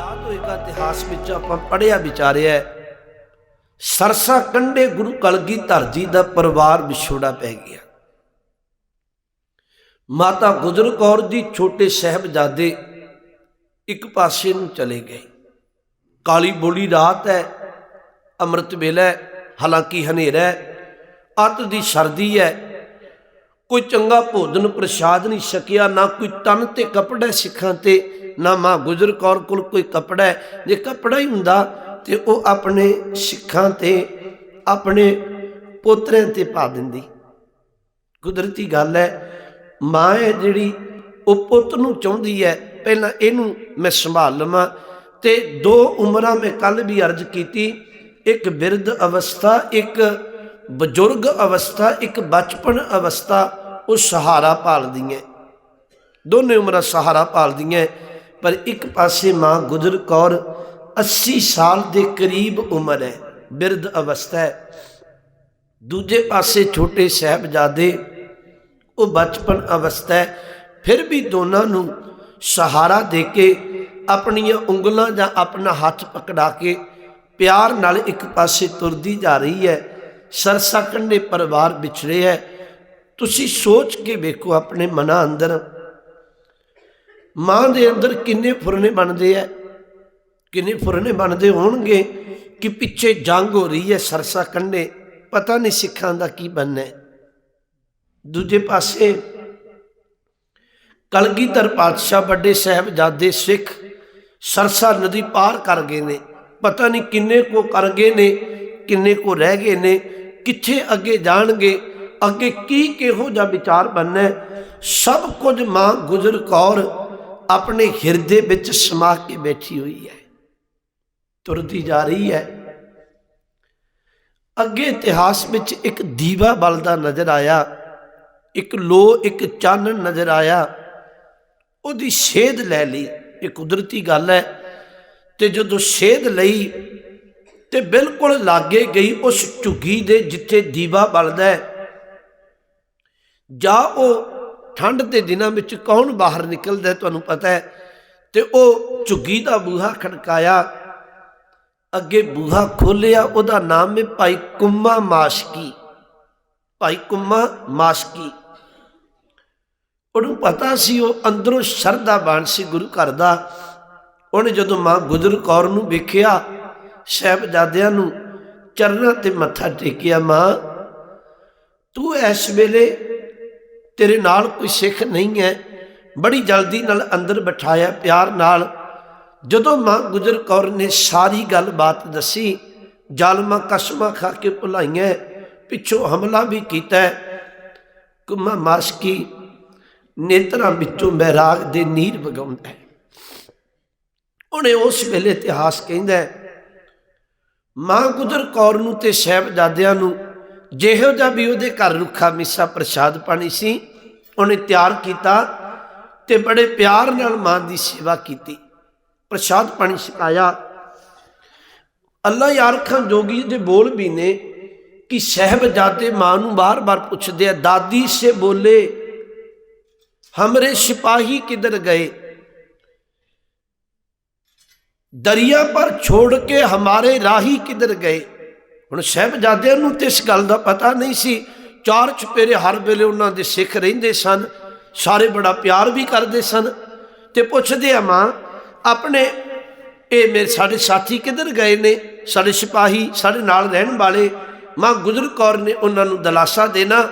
ਯਾਦ ਹੋਏਗਾ, ਇਤਿਹਾਸ ਵਿੱਚ ਆਪਾਂ ਪੜਿਆ ਵਿਚਾਰਿਆ ਹੈ। ਸਰਸਾ ਕੰਡੇ ਗੁਰੂ ਕਲਗੀਧਰ ਜੀ ਦਾ ਪਰਿਵਾਰ ਵਿਛੋੜਾ ਪੈ ਗਿਆ ਮਾਤਾ ਗੁਜਰ ਕੌਰ ਜੀ ਛੋਟੇ ਸਾਹਿਬਜ਼ਾਦੇ ਇੱਕ ਪਾਸੇ ਨੂੰ ਚਲੇ ਗਏ ਕਾਲੀ ਬੋਲੀ ਰਾਤ ਹੈ, ਅੰਮ੍ਰਿਤ ਵੇਲਾ ਹਾਲਾਂਕਿ ਹਨੇਰਾ ਹੈ, ਅੱਤ ਦੀ ਸਰਦੀ ਹੈ ਕੋਈ ਚੰਗਾ ਭੋਜਨ ਪ੍ਰਸ਼ਾਦ ਨਹੀਂ ਛਕਿਆ, ਨਾ ਕੋਈ ਤਨ ਤੇ ਕੱਪੜਾ ਸਿੱਖਾਂ ਤੇ ਨਾ ਮਾਂ ਗੁਜਰ ਕੌਰ ਕੋਲ ਕੋਈ ਕੱਪੜਾ ਹੈ। ਜੇ ਕੱਪੜਾ ਹੀ ਹੁੰਦਾ ਤੇ ਉਹ ਆਪਣੇ ਸਿੱਖਾਂ ਤੇ, ਆਪਣੇ ਪੋਤਰਿਆਂ ਤੇ ਪਾ ਦਿੰਦੀ। ਕੁਦਰਤੀ ਗੱਲ ਹੈ, ਮਾਂ ਹੈ ਜਿਹੜੀ ਉਹ ਪੁੱਤ ਨੂੰ ਚਾਹੁੰਦੀ ਹੈ, ਪਹਿਲਾਂ ਇਹਨੂੰ ਮੈਂ ਸੰਭਾਲ ਲਵਾਂ ਤੇ ਦੋ ਉਮਰਾਂ ਮੈਂ ਕੱਲ ਵੀ ਅਰਜ਼ ਕੀਤੀ, ਇੱਕ ਬਿਰਧ ਅਵਸਥਾ, ਇੱਕ ਬਜ਼ੁਰਗ ਅਵਸਥਾ, ਇੱਕ ਬਚਪਨ ਅਵਸਥਾ, ਉਹ ਸਹਾਰਾ ਪਾਲਦੀਆਂ। ਦੋਨੇ ਉਮਰਾਂ ਸਹਾਰਾ ਪਾਲਦੀਆਂ। ਪਰ ਇੱਕ ਪਾਸੇ ਮਾਂ ਗੁਜਰ ਕੌਰ 80 ਸਾਲ ਦੇ ਕਰੀਬ ਉਮਰ ਹੈ, ਬਿਰਧ ਅਵਸਥਾ ਹੈ। ਦੂਜੇ ਪਾਸੇ ਛੋਟੇ ਸਾਹਿਬਜ਼ਾਦੇ, ਉਹ ਬਚਪਨ ਅਵਸਥਾ ਹੈ, ਫਿਰ ਵੀ ਦੋਨਾਂ ਨੂੰ ਸਹਾਰਾ ਦੇ ਕੇ ਆਪਣੀਆਂ ਉਂਗਲਾਂ ਜਾਂ ਆਪਣਾ ਹੱਥ ਪਕੜਾ ਕੇ ਪਿਆਰ ਨਾਲ ਇੱਕ ਪਾਸੇ ਤੁਰਦੀ ਜਾ ਰਹੀ ਹੈ। ਸਰਸਾ ਕੰਡੇ ਪਰਿਵਾਰ ਵਿਛੜੇ ਹੈ। ਤੁਸੀਂ ਸੋਚ ਕੇ ਵੇਖੋ ਆਪਣੇ ਮਨਾਂ ਅੰਦਰ ਮਾਂ ਦੇ ਅੰਦਰ ਕਿੰਨੇ ਫੁਰਨੇ ਬਣਦੇ ਐ? ਕਿੰਨੇ ਫੁਰਨੇ ਬਣਦੇ ਹੋਣਗੇ ਕਿ ਪਿੱਛੇ ਜੰਗ ਹੋ ਰਹੀ ਹੈ ਸਰਸਾ ਕੰਢੇ? ਪਤਾ ਨਹੀਂ ਸਿੱਖਾਂ ਦਾ ਕੀ ਬਣਨਾ ਹੈ ਦੂਜੇ ਪਾਸੇ ਕਲਗੀਧਰ ਪਾਤਸ਼ਾਹ ਵੱਡੇ ਸਾਹਿਬਜ਼ਾਦੇ ਸਿੱਖ ਸਰਸਾ ਨਦੀ ਪਾਰ ਕਰ ਗਏ ਨੇ। ਪਤਾ ਨਹੀਂ ਕਿੰਨੇ ਕੋ ਕਰ ਗਏ ਨੇ, ਕਿੰਨੇ ਕੋ ਰਹਿ ਗਏ ਨੇ, ਕਿੱਥੇ ਅੱਗੇ ਜਾਣਗੇ, ਅੱਗੇ ਕੀ ਕਿਹੋ ਜਿਹਾ ਵਿਚਾਰ ਬਣਨਾ ਸਭ ਕੁਝ ਮਾਂ ਗੁਜਰ ਕੌਰ ਆਪਣੇ ਹਿਰਦੇ ਵਿੱਚ ਸਮਾ ਕੇ ਬੈਠੀ ਹੋਈ ਹੈ। ਤੁਰਦੀ ਜਾ ਰਹੀ ਹੈ। ਅੱਗੇ ਇਤਿਹਾਸ ਵਿੱਚ ਇੱਕ ਦੀਵਾ ਬਲਦਾ ਨਜ਼ਰ ਆਇਆ, ਇੱਕ ਲੋ ਇੱਕ ਚਾਨਣ ਨਜ਼ਰ ਆਇਆ। ਉਹਦੀ ਸੇਧ ਲੈ ਲਈ। ਇਹ ਕੁਦਰਤੀ ਗੱਲ ਹੈ। ਤੇ ਜਦੋਂ ਸੇਧ ਲਈ, ਤੇ ਬਿਲਕੁਲ ਲਾਗੇ ਗਈ ਉਸ ਝੁੱਗੀ ਦੇ ਜਿੱਥੇ ਦੀਵਾ ਬਲਦਾ ਹੈ, ਜਾਂ ਉਹ ਠੰਡ ਦੇ ਦਿਨਾਂ ਵਿੱਚ ਕੌਣ ਬਾਹਰ ਨਿਕਲਦਾ ਤੁਹਾਨੂੰ ਪਤਾ ਹੈ? ਤੇ ਉਹ ਝੁੱਗੀ ਦਾ ਬੂਹਾ ਖੜਕਾਇਆ, ਅੱਗੇ ਬੂਹਾ ਖੋਲਿਆ ਉਹਦਾ ਨਾਮ ਹੈ ਭਾਈ ਕੁੰਮਾ ਮਾਸ਼ਕੀ। ਭਾਈ ਕੁੰਮਾ ਮਾਸ਼ਕੀ। ਉਹਨੂੰ ਪਤਾ ਸੀ, ਉਹ ਅੰਦਰੋਂ ਸ਼ਰਧਾ ਬਾਣ ਸੀ ਗੁਰੂ ਘਰ ਦਾ। ਉਹਨੇ ਜਦੋਂ ਮਾਂ ਗੁਜਰ ਕੌਰ ਨੂੰ ਵੇਖਿਆ, ਸਾਹਿਬਜ਼ਾਦਿਆਂ ਨੂੰ ਚਰਨਾਂ ਤੇ ਮੱਥਾ ਟੇਕਿਆ, ਮਾਂ, ਤੂੰ ਇਸ ਵੇਲੇ ਤੇਰੇ ਨਾਲ ਕੋਈ ਸਿੱਖ ਨਹੀਂ ਹੈ। ਬੜੀ ਜਲਦੀ ਨਾਲ ਅੰਦਰ ਬਿਠਾਇਆ ਪਿਆਰ ਨਾਲ। ਜਦੋਂ ਮਾਂ ਗੁਜਰ ਕੌਰ ਨੇ ਸਾਰੀ ਗੱਲ-ਬਾਤ ਦੱਸੀ, ਜ਼ਾਲਮਾਂ ਕਸਮਾਂ ਖਾ ਕੇ ਭੁਲਾਈਆਂ, ਪਿੱਛੋਂ ਹਮਲਾ ਵੀ ਕੀਤਾ। ਕੁਮਾ ਮਾਸਕੀ ਨੇਤਰਾਂ ਵਿੱਚੋਂ ਮਹਿਰਾਗ ਦੇ ਨੀਰ ਵਗਾਉਂਦਾ ਹੈ। ਉਹਨੇ ਉਸ ਵੇਲੇ ਇਤਿਹਾਸ ਕਹਿੰਦਾ ਮਾਂ ਗੁਜਰ ਕੌਰ ਨੂੰ ਤੇ ਸਾਹਿਬਜ਼ਾਦਿਆਂ ਨੂੰ ਜਿਹੋ ਜਿਹਾ ਵੀ ਉਹਦੇ ਘਰ ਰੁੱਖਾ ਮਿੱਸਾ ਪ੍ਰਸ਼ਾਦ ਪਾਣੀ ਸੀ ਉਹਨੇ ਤਿਆਰ ਕੀਤਾ ਤੇ ਬੜੇ ਪਿਆਰ ਨਾਲ ਮਾਂ ਦੀ ਸੇਵਾ ਕੀਤੀ। ਪ੍ਰਸ਼ਾਦ ਪਾਣੀ ਛਕਾਇਆ। ਅੱਲਾ ਯਾਰ ਜੋਗੀ ਦੇ ਬੋਲ ਵੀ ਨੇ ਕਿ ਸਹਿਬਜ਼ਾਦੇ ਮਾਂ ਨੂੰ ਬਾਰ-ਬਾਰ ਪੁੱਛਦੇ ਆ, ਦਾਦੀ ਸੇ ਬੋਲੇ, ਹਮਰੇ ਸਿਪਾਹੀ ਕਿਧਰ ਗਏ? ਦਰਿਆ ਪਰ ਛੋੜ ਕੇ ਹਮਾਰੇ ਰਾਹੀ ਕਿਧਰ ਗਏ? ਹੁਣ ਸਹਿਬਜ਼ਾਦਿਆਂ ਨੂੰ ਤੇ ਇਸ ਗੱਲ ਦਾ ਪਤਾ ਨਹੀਂ ਸੀ ਚਾਰ ਚੁਪੇਰੇ ਹਰ ਵੇਲੇ ਉਹਨਾਂ ਦੇ ਸਿੱਖ ਰਹਿੰਦੇ ਸਨ, ਸਾਰੇ ਬੜਾ ਪਿਆਰ ਵੀ ਕਰਦੇ ਸਨ ਤੇ ਪੁੱਛਦੇ ਆ ਮਾਂ, ਆਪਣੇ ਇਹ ਮੇਰੇ ਸਾਡੇ ਸਾਥੀ ਕਿੱਧਰ ਗਏ ਨੇ? ਸਾਡੇ ਸਿਪਾਹੀ ਸਾਡੇ ਨਾਲ ਰਹਿਣ ਵਾਲੇ ਮਾਂ ਗੁਜਰ ਕੌਰ ਨੇ ਉਹਨਾਂ ਨੂੰ ਦਲਾਸਾ ਦੇਣਾ।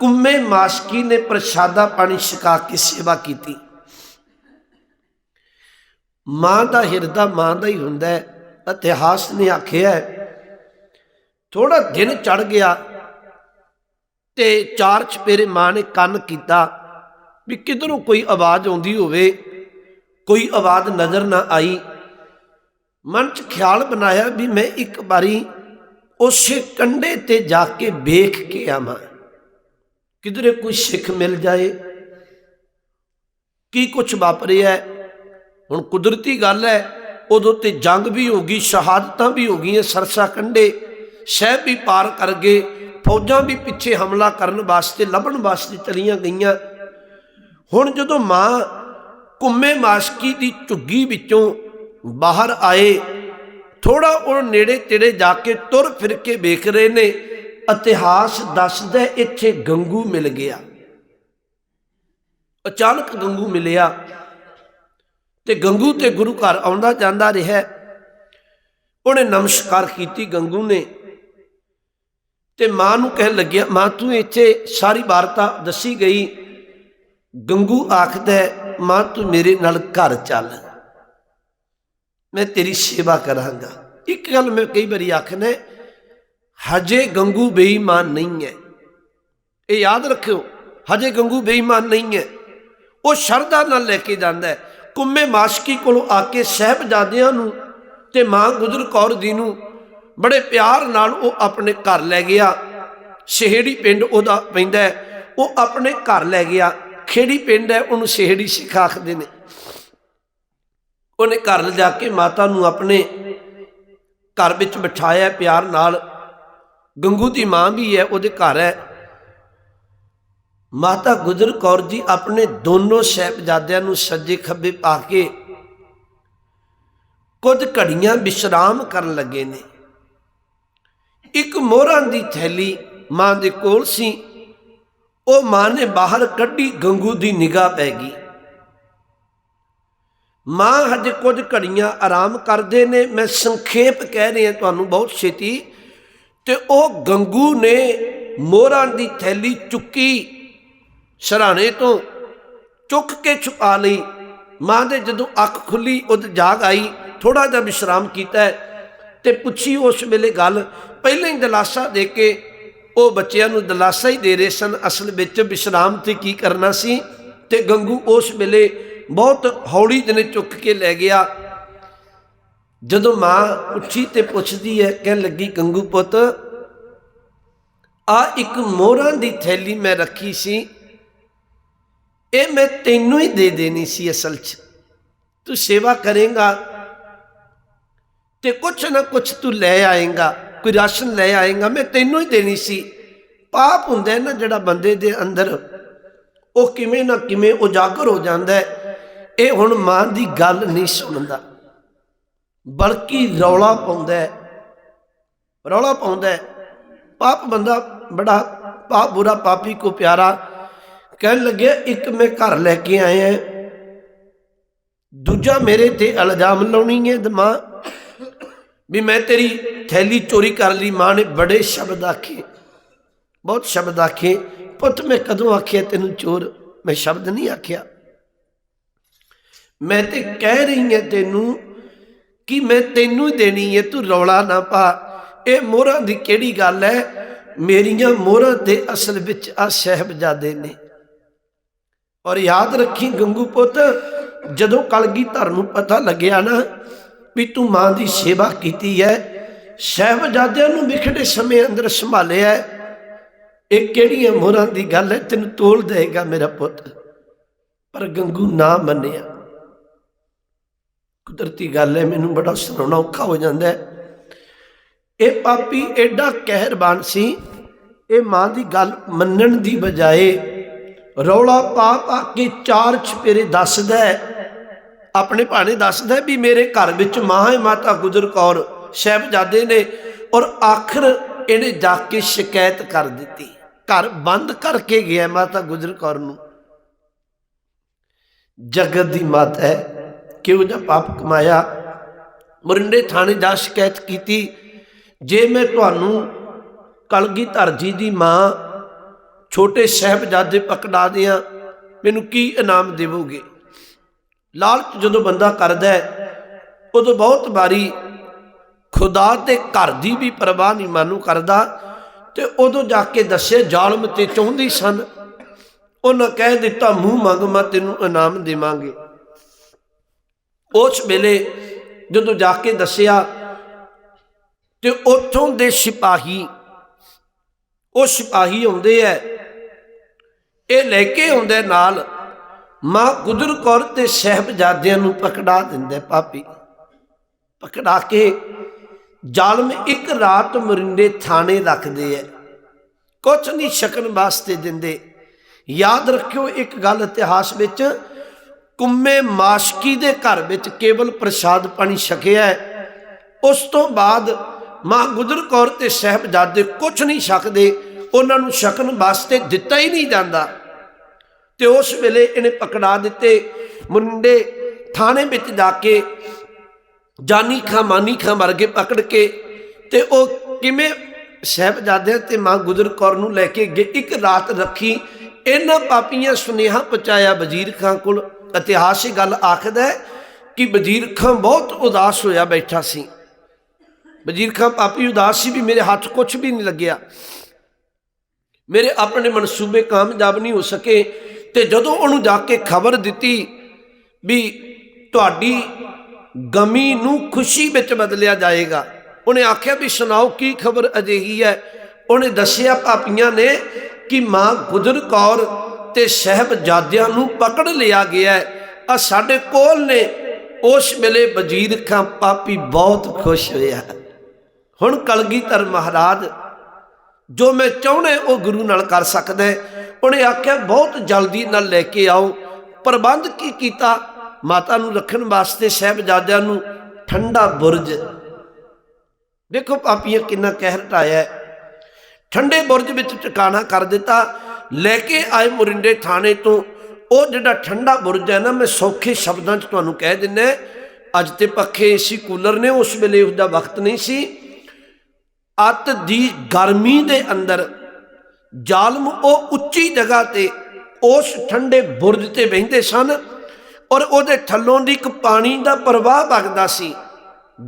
ਕੁੰਮੇ ਮਾਸਕੀ ਨੇ ਪ੍ਰਸ਼ਾਦਾ ਪਾਣੀ ਛਕਾ ਕੇ ਸੇਵਾ ਕੀਤੀ। ਮਾਂ ਦਾ ਹਿਰਦਾ ਮਾਂ ਦਾ ਹੀ ਹੁੰਦਾ ਹੈ। ਇਤਿਹਾਸ ਨੇ ਆਖਿਆ ਹੈ ਥੋੜਾ ਦਿਨ ਚੜ ਗਿਆ ਤੇ ਚਾਰ ਚਪੇਰੇ ਮਾਂ ਨੇ ਕੰਨ ਕੀਤਾ ਵੀ ਕਿਧਰੋਂ ਕੋਈ ਆਵਾਜ਼ ਆਉਂਦੀ ਹੋਵੇ, ਕੋਈ ਆਵਾਜ਼ ਨਜ਼ਰ ਨਾ ਆਈ। ਮਨ 'ਚ ਖਿਆਲ ਬਣਾਇਆ ਵੀ ਮੈਂ ਇੱਕ ਵਾਰੀ ਉਸੇ ਕੰਡੇ ਤੇ ਜਾ ਕੇ ਵੇਖ ਕੇ ਆਵਾਂ। ਕਿਧਰੇ ਕੋਈ ਸਿੱਖ ਮਿਲ ਜਾਏ। ਕੀ ਕੁਝ ਵਾਪਰਿਆ? ਹੁਣ ਕੁਦਰਤੀ ਗੱਲ ਹੈ, ਉਦੋਂ ਤੇ ਜੰਗ ਵੀ ਹੋ ਗਈ, ਸ਼ਹਾਦਤਾਂ ਵੀ ਹੋ ਗਈਆਂ ਸਰਸਾ ਕੰਡੇ ਸ਼ਹਿਬ ਵੀ ਪਾਰ ਕਰ ਗਏ। ਫੌਜਾਂ ਵੀ ਪਿੱਛੇ ਹਮਲਾ ਕਰਨ ਵਾਸਤੇ, ਲੱਭਣ ਵਾਸਤੇ ਚਲੀਆਂ ਗਈਆਂ। ਹੁਣ ਜਦੋਂ ਮਾਂ ਕੁੰਮੇ ਮਾਸਕੀ ਦੀ ਝੁੱਗੀ ਵਿੱਚੋਂ ਬਾਹਰ ਆਏ ਥੋੜਾ ਉਹ ਨੇੜੇ ਤੇੜੇ ਜਾ ਕੇ ਤੁਰ ਫਿਰ ਕੇ ਵੇਖ ਰਹੇ ਨੇ, ਇਤਿਹਾਸ ਦੱਸਦਾ ਇੱਥੇ ਗੰਗੂ ਮਿਲ ਗਿਆ। ਅਚਾਨਕ ਗੰਗੂ ਮਿਲਿਆ ਤੇ ਗੰਗੂ ਤੇ ਗੁਰੂ ਘਰ ਆਉਂਦਾ ਜਾਂਦਾ ਰਿਹਾ। ਉਹਨੇ ਨਮਸਕਾਰ ਕੀਤੀ ਗੰਗੂ ਨੇ। ਤੇ ਮਾਂ ਨੂੰ ਕਹਿਣ ਲੱਗਿਆ, ਮਾਂ, ਤੂੰ ਇੱਥੇ ਸਾਰੀ ਵਾਰਤਾ ਦੱਸੀ ਗਈ। ਗੰਗੂ ਆਖਦਾ ਮਾਂ, ਤੂੰ ਮੇਰੇ ਨਾਲ ਘਰ ਚੱਲ। ਮੈਂ ਤੇਰੀ ਸੇਵਾ ਕਰਾਂਗਾ। ਇੱਕ ਗੱਲ ਮੈਂ ਕਈ ਵਾਰੀ ਆਖਣਾ ਹਜੇ ਗੰਗੂ ਬੇਈਮਾਨ ਨਹੀਂ ਹੈ। ਇਹ ਯਾਦ ਰੱਖਿਓ, ਹਜੇ ਗੰਗੂ ਬੇਈਮਾਨ ਨਹੀਂ ਹੈ। ਉਹ ਸ਼ਰਧਾ ਨਾਲ ਲੈ ਕੇ ਜਾਂਦਾ ਹੈ। ਕੁੰਮੇ ਮਾਸ਼ਕੀ ਕੋਲੋਂ ਆ ਕੇ ਸਹਿਬਜ਼ਾਦਿਆਂ ਨੂੰ ਤੇ ਮਾਂ ਗੁਜਰ ਕੌਰ ਜੀ ਨੂੰ ਬੜੇ ਪਿਆਰ ਨਾਲ ਉਹ ਆਪਣੇ ਘਰ ਲੈ ਗਿਆ। ਸ਼ਹਿੜੀ ਪਿੰਡ ਉਹਦਾ ਪੈਂਦਾ ਹੈ। ਉਹ ਆਪਣੇ ਘਰ ਲੈ ਗਿਆ। ਖੇੜੀ ਪਿੰਡ ਹੈ, ਉਹਨੂੰ ਸ਼ਹਿੜੀ ਸਿੱਖ ਆਖਦੇ ਨੇ। ਉਹਨੇ ਘਰ ਲਿਜਾ ਕੇ ਮਾਤਾ ਨੂੰ ਆਪਣੇ ਘਰ ਵਿੱਚ ਬਿਠਾਇਆ ਪਿਆਰ ਨਾਲ। ਗੰਗੂ ਦੀ ਮਾਂ ਵੀ ਹੈ, ਉਹਦੇ ਘਰ ਹੈ। ਮਾਤਾ ਗੁਜਰ ਕੌਰ ਜੀ ਆਪਣੇ ਦੋਨੋਂ ਸਹਿਬਜ਼ਾਦਿਆਂ ਨੂੰ ਸੱਜੇ ਖੱਬੇ ਪਾ ਕੇ ਕੁਝ ਘੜੀਆਂ ਵਿਸ਼ਰਾਮ ਕਰਨ ਲੱਗੇ ਨੇ। ਇੱਕ ਮੋਹਰਾਂ ਦੀ ਥੈਲੀ ਮਾਂ ਦੇ ਕੋਲ ਸੀ। ਉਹ ਮਾਂ ਨੇ ਬਾਹਰ ਕੱਢੀ, ਗੰਗੂ ਦੀ ਨਿਗਾਹ ਪੈ ਗਈ। ਮਾਂ ਹਜੇ ਕੁਝ ਘੜੀਆਂ ਆਰਾਮ ਕਰਦੇ ਨੇ, ਮੈਂ ਸੰਖੇਪ ਕਹਿ ਰਿਹਾ ਤੁਹਾਨੂੰ ਬਹੁਤ ਛੇਤੀ। ਤੇ ਉਹ ਗੰਗੂ ਨੇ ਮੋਹਰਾਂ ਦੀ ਥੈਲੀ ਚੁੱਕੀ ਸਰਾਣੇ ਤੋਂ, ਚੁੱਕ ਕੇ ਛੁਪਾ ਲਈ। ਮਾਂ ਦੇ ਜਦੋਂ ਅੱਖ ਖੁੱਲੀ, ਉਹ ਜਾਗ ਆਈ। ਥੋੜਾ ਜਿਹਾ ਵਿਸ਼ਰਾਮ ਕੀਤਾ। ਤੇ ਪੁੱਛੀ ਉਸ ਵੇਲੇ ਗੱਲ। ਪਹਿਲਾਂ ਹੀ ਦਲਾਸਾ ਦੇ ਕੇ ਉਹ ਬੱਚਿਆਂ ਨੂੰ ਦਲਾਸਾ ਹੀ ਦੇ ਰਹੇ ਸਨ ਅਸਲ ਵਿੱਚ ਵਿਸ਼ਰਾਮ ਤੇ ਕੀ ਕਰਨਾ ਸੀ। ਤੇ ਗੰਗੂ ਉਸ ਵੇਲੇ ਬਹੁਤ ਹੌਲੀ ਜਨੇ ਚੁੱਕ ਕੇ ਲੈ ਗਿਆ। ਜਦੋਂ ਮਾਂ ਉੱਠੀ ਤੇ ਪੁੱਛਦੀ ਹੈ, ਕਹਿਣ ਲੱਗੀ, ਗੰਗੂ ਪੁੱਤ ਆ ਇੱਕ ਮੋਹਰਾਂ ਦੀ ਥੈਲੀ ਮੈਂ ਰੱਖੀ ਸੀ। ਇਹ ਮੈਂ ਤੈਨੂੰ ਹੀ ਦੇ ਦੇਣੀ ਸੀ ਅਸਲ 'ਚ। ਤੂੰ ਸੇਵਾ ਕਰੇਗਾ ਤੇ ਕੁਛ ਨਾ ਕੁਛ ਤੂੰ ਲੈ ਆਏਗਾ, ਕੋਈ ਰਾਸ਼ਨ ਲੈ ਆਏਗਾ, ਮੈਂ ਤੈਨੂੰ ਹੀ ਦੇਣੀ ਸੀ। ਪਾਪ ਹੁੰਦਾ ਨਾ ਜਿਹੜਾ ਬੰਦੇ ਦੇ ਅੰਦਰ, ਉਹ ਕਿਵੇਂ ਨਾ ਕਿਵੇਂ ਉਜਾਗਰ ਹੋ ਜਾਂਦਾ ਇਹ ਹੁਣ ਮਾਂ ਦੀ ਗੱਲ ਨਹੀਂ ਸੁਣਦਾ। ਬਲਕਿ ਰੌਲਾ ਪਾਉਂਦਾ ਰੌਲਾ ਪਾਉਂਦਾ ਪਾਪ ਬੰਦਾ ਬੜਾ ਪਾਪ, ਬੁਰਾ, ਪਾਪੀ ਕੋ ਪਿਆਰਾ ਕਹਿਣ ਲੱਗਿਆ, ਇੱਕ ਮੈਂ ਘਰ ਲੈ ਕੇ ਆਇਆ। ਦੂਜਾ ਮੇਰੇ ਤੇ ਇਲਜ਼ਾਮ ਲਾਉਣੀ ਹੈ ਮਾਂ ਵੀ ਮੈਂ ਤੇਰੀ ਥੈਲੀ ਚੋਰੀ ਕਰ ਲਈ ਮਾਂ ਨੇ ਬੜੇ ਸ਼ਬਦ ਆਖੇ। ਬਹੁਤ ਸ਼ਬਦ ਆਖੇ। ਪੁੱਤ, ਮੈਂ ਕਦੋਂ ਆਖਿਆ ਤੈਨੂੰ ਚੋਰ? ਮੈਂ ਸ਼ਬਦ ਨਹੀਂ ਆਖਿਆ। ਮੈਂ ਤੇ ਕਹਿ ਰਹੀ ਹਾਂ ਤੈਨੂੰ ਕਿ ਮੈਂ ਤੈਨੂੰ ਹੀ ਦੇਣੀ ਹੈ, ਤੂੰ ਰੌਲਾ ਨਾ ਪਾ। ਇਹ ਮੋਹਰਾਂ ਦੀ ਕਿਹੜੀ ਗੱਲ ਹੈ? ਮੇਰੀਆਂ ਮੋਹਰਾਂ ਤੇ ਅਸਲ ਵਿੱਚ ਆ ਸਹਿਬਜ਼ਾਦੇ ਨੇ। ਔਰ ਯਾਦ ਰੱਖੀ ਗੰਗੂ ਪੁੱਤ, ਜਦੋਂ ਕਲਗੀ ਧਰ ਨੂੰ ਪਤਾ ਲੱਗਿਆ ਨਾ ਵੀ ਤੂੰ ਮਾਂ ਦੀ ਸੇਵਾ ਕੀਤੀ ਹੈ ਸਹਿਬਜ਼ਾਦਿਆਂ ਨੂੰ ਵਿਖੜੇ ਸਮੇਂ ਅੰਦਰ ਸੰਭਾਲਿਆ ਇਹ ਕਿਹੜੀਆਂ ਮੋਹਰਾਂ ਦੀ ਗੱਲ ਹੈ ਤੈਨੂੰ ਤੋਲ ਦੇਗਾ ਮੇਰਾ ਪੁੱਤ। ਪਰ ਗੰਗੂ ਨਾ ਮੰਨਿਆ। ਕੁਦਰਤੀ ਗੱਲ ਹੈ ਮੈਨੂੰ ਬੜਾ ਸੁਣਾਉਣਾ ਔਖਾ ਹੋ ਜਾਂਦਾ ਹੈ ਇਹ ਪਾਪੀ ਐਡਾ ਕਹਿਰਬਾਨ ਸੀ, ਇਹ ਮਾਂ ਦੀ ਗੱਲ ਮੰਨਣ ਦੀ ਬਜਾਏ ਰੌਲਾ ਪਾ ਪਾ ਕੇ ਚਾਰ ਚਪੇਰੇ ਦੱਸਦਾ ਹੈ ਆਪਣੇ ਭਾਣੇ ਦੱਸਦਾ ਵੀ ਮੇਰੇ ਘਰ ਵਿੱਚ ਮਾਂ ਹੈ, ਮਾਤਾ ਗੁਜਰ ਕੌਰ, ਸਾਹਿਬਜ਼ਾਦੇ ਨੇ ਔਰ ਆਖਰ ਇਹਨੇ ਜਾ ਕੇ ਸ਼ਿਕਾਇਤ ਕਰ ਦਿੱਤੀ। ਘਰ ਬੰਦ ਕਰਕੇ ਗਿਆ ਮਾਤਾ ਗੁਜਰ ਕੌਰ ਨੂੰ। ਜਗਤ ਦੀ ਮਾਤਾ ਹੈ, ਕਿਉਂ ਜਿਹਾ ਪਾਪ ਕਮਾਇਆ? ਮਰਿੰਡੇ ਥਾਣੇ ਜਾ ਸ਼ਿਕਾਇਤ ਕੀਤੀ। ਜੇ ਮੈਂ ਤੁਹਾਨੂੰ ਕਲਗੀਧਰ ਜੀ ਦੀ ਮਾਂ ਛੋਟੇ ਸਾਹਿਬਜ਼ਾਦੇ ਪਕੜਾ ਦਿਆਂ, ਮੈਨੂੰ ਕੀ ਇਨਾਮ ਦੇਵੋਗੇ? ਲਾਲਚ ਜਦੋਂ ਬੰਦਾ ਕਰਦਾ ਹੈ, ਉਦੋਂ ਬਹੁਤ ਵਾਰੀ ਖੁਦਾ ਤੇ ਘਰ ਦੀ ਵੀ ਪਰਵਾਹ ਨਹੀਂ ਮਾਨੂੰ ਕਰਦਾ ਤੇ ਉਦੋਂ ਜਾ ਕੇ ਦੱਸੇ ਜ਼ਾਲਮ ਤੇ ਚਾਹੁੰਦੀ ਸਨ। ਉਹਨਾਂ ਕਹਿ ਦਿੱਤਾ, ਮੂੰਹ ਮੰਗ, ਮੈਂ ਤੈਨੂੰ ਇਨਾਮ ਦੇਵਾਂਗੇ। ਉਸ ਵੇਲੇ ਜਦੋਂ ਜਾ ਕੇ ਦੱਸਿਆ ਤੇ ਉੱਥੋਂ ਦੇ ਸਿਪਾਹੀ, ਉਹ ਸਿਪਾਹੀ ਆਉਂਦੇ ਐ ਇਹ ਲੈ ਕੇ ਆਉਂਦੇ ਨਾਲ ਮਾਂ ਗੁਜਰ ਕੌਰ ਤੇ ਸਹਿਬਜ਼ਾਦਿਆਂ ਨੂੰ ਪਕੜਾ ਦਿੰਦਾ ਪਾਪੀ ਪਕੜਾ ਕੇ ਜ਼ਾਲਮ ਇੱਕ ਰਾਤ ਮਰਿੰਡੇ ਥਾਣੇ ਰੱਖਦੇ ਐ ਕੁਛ ਨਹੀਂ ਛਕਣ ਵਾਸਤੇ ਦਿੰਦੇ। ਯਾਦ ਰੱਖਿਓ ਇੱਕ ਗੱਲ ਇਤਿਹਾਸ ਵਿੱਚ, ਕੁੰਮੇ ਮਾਸ਼ਕੀ ਦੇ ਘਰ ਵਿੱਚ ਕੇਵਲ ਪ੍ਰਸ਼ਾਦ ਪਾਣੀ ਛਕਿਆ ਉਸ ਤੋਂ ਬਾਅਦ ਮਾਂ ਗੁਜਰ ਕੌਰ ਤੇ ਸਹਿਬਜ਼ਾਦੇ ਕੁਛ ਨਹੀਂ ਛਕਦੇ। ਉਹਨਾਂ ਨੂੰ ਛਕਣ ਵਾਸਤੇ ਦਿੱਤਾ ਹੀ ਨਹੀਂ ਜਾਂਦਾ। ਤੇ ਉਸ ਵੇਲੇ ਇਹਨੇ ਪਕੜਾ ਦਿੱਤੇ। ਮੁੰਡੇ ਥਾਣੇ ਵਿੱਚ ਜਾ ਕੇ ਜਾਨੀ ਖਾਂ, ਮਾਨੀ ਖਾਂ ਮਰ ਪਕੜ ਕੇ ਤੇ ਉਹ ਕਿਵੇਂ ਸਹਿਬਜ਼ਾਦਿਆਂ ਤੇ ਮਾਂ ਗੁਜਰ ਕੌਰ ਨੂੰ ਲੈ ਕੇ ਗਏ ਇੱਕ ਰਾਤ ਰੱਖੀ, ਇਹਨਾਂ ਪਾਪੀਆਂ ਸੁਨੇਹਾ ਪਹੁੰਚਾਇਆ ਵਜ਼ੀਰ ਖਾਂ ਕੋਲ। ਇਤਿਹਾਸ ਇਹ ਗੱਲ ਆਖਦਾ ਹੈ ਕਿ ਵਜ਼ੀਰ ਖਾਂ ਬਹੁਤ ਉਦਾਸ ਹੋਇਆ ਬੈਠਾ ਸੀ। ਵਜ਼ੀਰ ਖਾਂ ਪਾਪੀ ਉਦਾਸ ਸੀ ਵੀ ਮੇਰੇ ਹੱਥ ਕੁਝ ਵੀ ਨਹੀਂ ਲੱਗਿਆ। ਮੇਰੇ ਆਪਣੇ ਮਨਸੂਬੇ ਕਾਮਯਾਬ ਨਹੀਂ ਹੋ ਸਕੇ। ਤੇ ਜਦੋਂ ਉਹਨੂੰ ਜਾ ਕੇ ਖਬਰ ਦਿੱਤੀ ਵੀ ਤੁਹਾਡੀ ਗਮੀ ਨੂੰ ਖੁਸ਼ੀ ਵਿੱਚ ਬਦਲਿਆ ਜਾਏਗਾ, ਉਹਨੇ ਆਖਿਆ ਵੀ ਸੁਣਾਓ ਕੀ ਖਬਰ ਅਜਿਹੀ ਹੈ? ਉਹਨੇ ਦੱਸਿਆ ਪਾਪੀਆਂ ਨੇ ਕਿ ਮਾਂ ਗੁਜਰ ਕੌਰ ਤੇ ਸਹਿਬਜ਼ਾਦਿਆਂ ਨੂੰ ਪਕੜ ਲਿਆ ਗਿਆ ਹੈ। ਆ ਸਾਡੇ ਕੋਲ ਨੇ, ਉਸ ਵੇਲੇ ਵਜ਼ੀਰ ਖਾਂ ਪਾਪੀ ਬਹੁਤ ਖੁਸ਼ ਹੋਇਆ। ਹੁਣ ਕਲਗੀਧਰ ਮਹਾਰਾਜ ਜੋ ਮੈਂ ਚਾਹੁੰਦਾ ਉਹ ਗੁਰੂ ਨਾਲ ਕਰ ਸਕਦਾ ਉਹਨੇ ਆਖਿਆ, ਬਹੁਤ ਜਲਦੀ ਨਾਲ ਲੈ ਕੇ ਆਓ। ਪ੍ਰਬੰਧ ਕੀ ਕੀਤਾ? ਮਾਤਾ ਨੂੰ ਰੱਖਣ ਵਾਸਤੇ ਸਹਿਬਜ਼ਾਦਿਆਂ ਨੂੰ ਠੰਡਾ ਬੁਰਜ। ਦੇਖੋ ਪਾਪੀਆਂ ਕਿੰਨਾ ਕਹਿਰ ਢਾਇਆ ਠੰਡੇ ਬੁਰਜ ਵਿੱਚ ਟਿਕਾਣਾ ਕਰ ਦਿੱਤਾ। ਲੈ ਕੇ ਆਏ ਮੁਰਿੰਡੇ ਥਾਣੇ ਤੋਂ। ਉਹ ਜਿਹੜਾ ਠੰਡਾ ਬੁਰਜ ਹੈ ਨਾ, ਮੈਂ ਸੌਖੇ ਸ਼ਬਦਾਂ 'ਚ ਤੁਹਾਨੂੰ ਕਹਿ ਦਿੰਦਾ ਅੱਜ ਤੇ ਪੱਖੇ ਏਸੀ ਕੂਲਰ ਨੇ, ਉਸ ਵੇਲੇ ਉਹਦਾ ਵਕਤ ਨਹੀਂ ਸੀ। ਅੱਤ ਦੀ ਗਰਮੀ ਦੇ ਅੰਦਰ ਜ਼ਾਲਮ ਉਹ ਉੱਚੀ ਜਗ੍ਹਾ ਤੇ ਉਸ ਠੰਡੇ ਬੁਰਜ ਤੇ ਬਹਿੰਦੇ ਸਨ ਔਰ ਉਹਦੇ ਥੱਲੋਂ ਦੀ ਇੱਕ ਪਾਣੀ ਦਾ ਪ੍ਰਵਾਹ ਵਗਦਾ ਸੀ,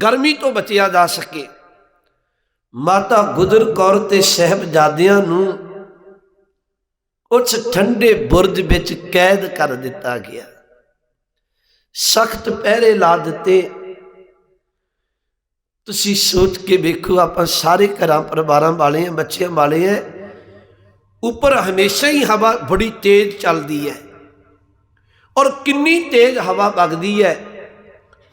ਗਰਮੀ ਤੋਂ ਬਚਿਆ ਜਾ ਸਕੇ। ਮਾਤਾ ਗੁਜਰ ਕੌਰ ਤੇ ਸਹਿਬਜ਼ਾਦਿਆਂ ਨੂੰ ਉਸ ਠੰਡੇ ਬੁਰਜ ਵਿੱਚ ਕੈਦ ਕਰ ਦਿੱਤਾ ਗਿਆ। ਸਖਤ ਪਹਿਰੇ ਲਾ ਦਿੱਤੇ ਤੁਸੀਂ ਸੋਚ ਕੇ ਵੇਖੋ, ਆਪਾਂ ਸਾਰੇ ਘਰਾਂ, ਪਰਿਵਾਰਾਂ ਵਾਲੇ ਆ, ਬੱਚਿਆਂ ਵਾਲੇ ਆ, ਉੱਪਰ ਹਮੇਸ਼ਾ ਹੀ ਹਵਾ ਬੜੀ ਤੇਜ਼ ਚੱਲਦੀ ਹੈ। ਔਰ ਕਿੰਨੀ ਤੇਜ਼ ਹਵਾ ਵਗਦੀ ਹੈ।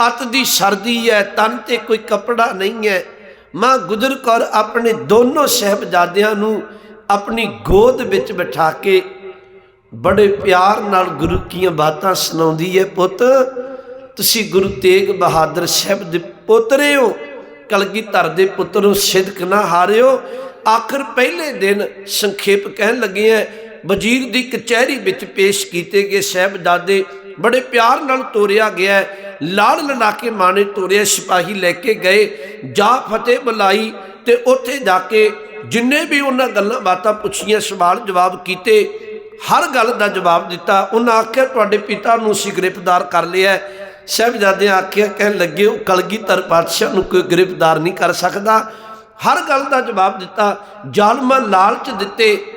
ਅੱਤ ਦੀ ਸਰਦੀ ਹੈ, ਤਨ ਤੇ ਕੋਈ ਕੱਪੜਾ ਨਹੀਂ ਹੈ। ਮਾਂ ਗੁਜਰ ਕੌਰ ਆਪਣੇ ਦੋਨੋਂ ਸਹਿਬਜ਼ਾਦਿਆਂ ਨੂੰ ਆਪਣੀ ਗੋਦ ਵਿੱਚ ਬਿਠਾ ਕੇ ਬੜੇ ਪਿਆਰ ਨਾਲ ਗੁਰੂ ਕੀਆਂ ਬਾਤਾਂ ਸੁਣਾਉਂਦੀ ਹੈ, ਪੁੱਤ, ਤੁਸੀਂ ਗੁਰੂ ਤੇਗ ਬਹਾਦਰ ਸਾਹਿਬ ਦੇ ਪੁੱਤਰੇ ਹੋ। ਕਲਗੀਧਰ ਦੇ ਪੁੱਤਰੋ ਸਿਦਕ ਨਾ ਹਾਰਿਓ। ਆਖਰ ਪਹਿਲੇ ਦਿਨ ਸੰਖੇਪ ਕਹਿਣ ਲੱਗੇ ਐ, ਵਜ਼ੀਰ ਦੀ ਕਚਹਿਰੀ ਵਿੱਚ ਪੇਸ਼ ਕੀਤੇ ਗਏ ਸਹਿਬਜ਼ਾਦੇ ਬੜੇ ਪਿਆਰ ਨਾਲ ਤੋਰਿਆ ਗਿਆ ਲਾੜ ਲੜਾ ਕੇ ਮਾਣੇ ਤੋਰਿਆ ਸਿਪਾਹੀ ਲੈ ਕੇ ਗਏ, ਜਾ ਫਤਿਹ ਬੁਲਾਈ ਤੇ ਉੱਥੇ ਜਾ ਕੇ ਜਿੰਨੇ ਵੀ ਉਹਨਾਂ ਗੱਲਾਂ ਬਾਤਾਂ ਪੁੱਛੀਆਂ, ਸਵਾਲ ਜਵਾਬ ਕੀਤੇ, ਹਰ ਗੱਲ ਦਾ ਜਵਾਬ ਦਿੱਤਾ। ਉਹਨਾਂ ਆਖਿਆ, ਤੁਹਾਡੇ ਪਿਤਾ ਨੂੰ ਅਸੀਂ ਗ੍ਰਿਫਤਾਰ ਕਰ ਲਿਆ ਸਹਿਬਜ਼ਾਦੇ ਆਖਿਆ, ਕਹਿਣ ਲੱਗੇ, ਉਹ ਕਲਗੀਧਰ ਪਾਤਸ਼ਾਹ ਨੂੰ ਕੋਈ ਗ੍ਰਿਫਤਾਰ ਨਹੀਂ ਕਰ ਸਕਦਾ। ਹਰ ਗੱਲ ਦਾ ਜਵਾਬ ਦਿੱਤਾ। ਜ਼ਾਲਮਾਂ ਲਾਲਚ ਦਿੱਤੇ।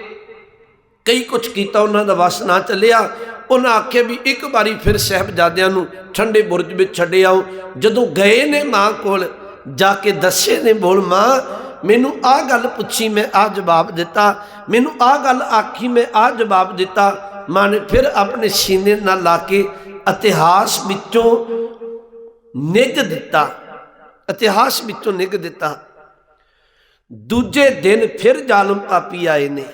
ਕਈ ਕੁਝ ਕੀਤਾ, ਉਹਨਾਂ ਦਾ ਵਸ ਨਾ ਚੱਲਿਆ। ਉਹਨਾਂ ਆਖਿਆ ਵੀ ਇੱਕ ਵਾਰੀ ਫਿਰ ਸਹਿਬਜ਼ਾਦਿਆਂ ਨੂੰ ਠੰਡੇ ਬੁਰਜ ਵਿੱਚ ਛੱਡੇ ਆਓ। ਜਦੋਂ ਗਏ ਨੇ ਮਾਂ ਕੋਲ, ਜਾ ਕੇ ਦੱਸੇ ਨੇ ਬੋਲ, ਮਾਂ, ਮੈਨੂੰ ਆਹ ਗੱਲ ਪੁੱਛੀ, ਮੈਂ ਆਹ ਜਵਾਬ ਦਿੱਤਾ। ਮੈਨੂੰ ਆਹ ਗੱਲ ਆਖੀ, ਮੈਂ ਆਹ ਜਵਾਬ ਦਿੱਤਾ। ਮਾਂ ਨੇ ਫਿਰ ਆਪਣੇ ਸੀਨੇ ਨਾਲ ਲਾ ਕੇ ਇਤਿਹਾਸ ਵਿੱਚੋਂ ਨਿੱਘ ਦਿੱਤਾ, ਇਤਿਹਾਸ ਵਿੱਚੋਂ ਨਿੱਘ ਦਿੱਤਾ। ਦੂਜੇ ਦਿਨ ਫਿਰ ਜ਼ਾਲਮ ਪਾਪੀ ਆਏ ਨੇ।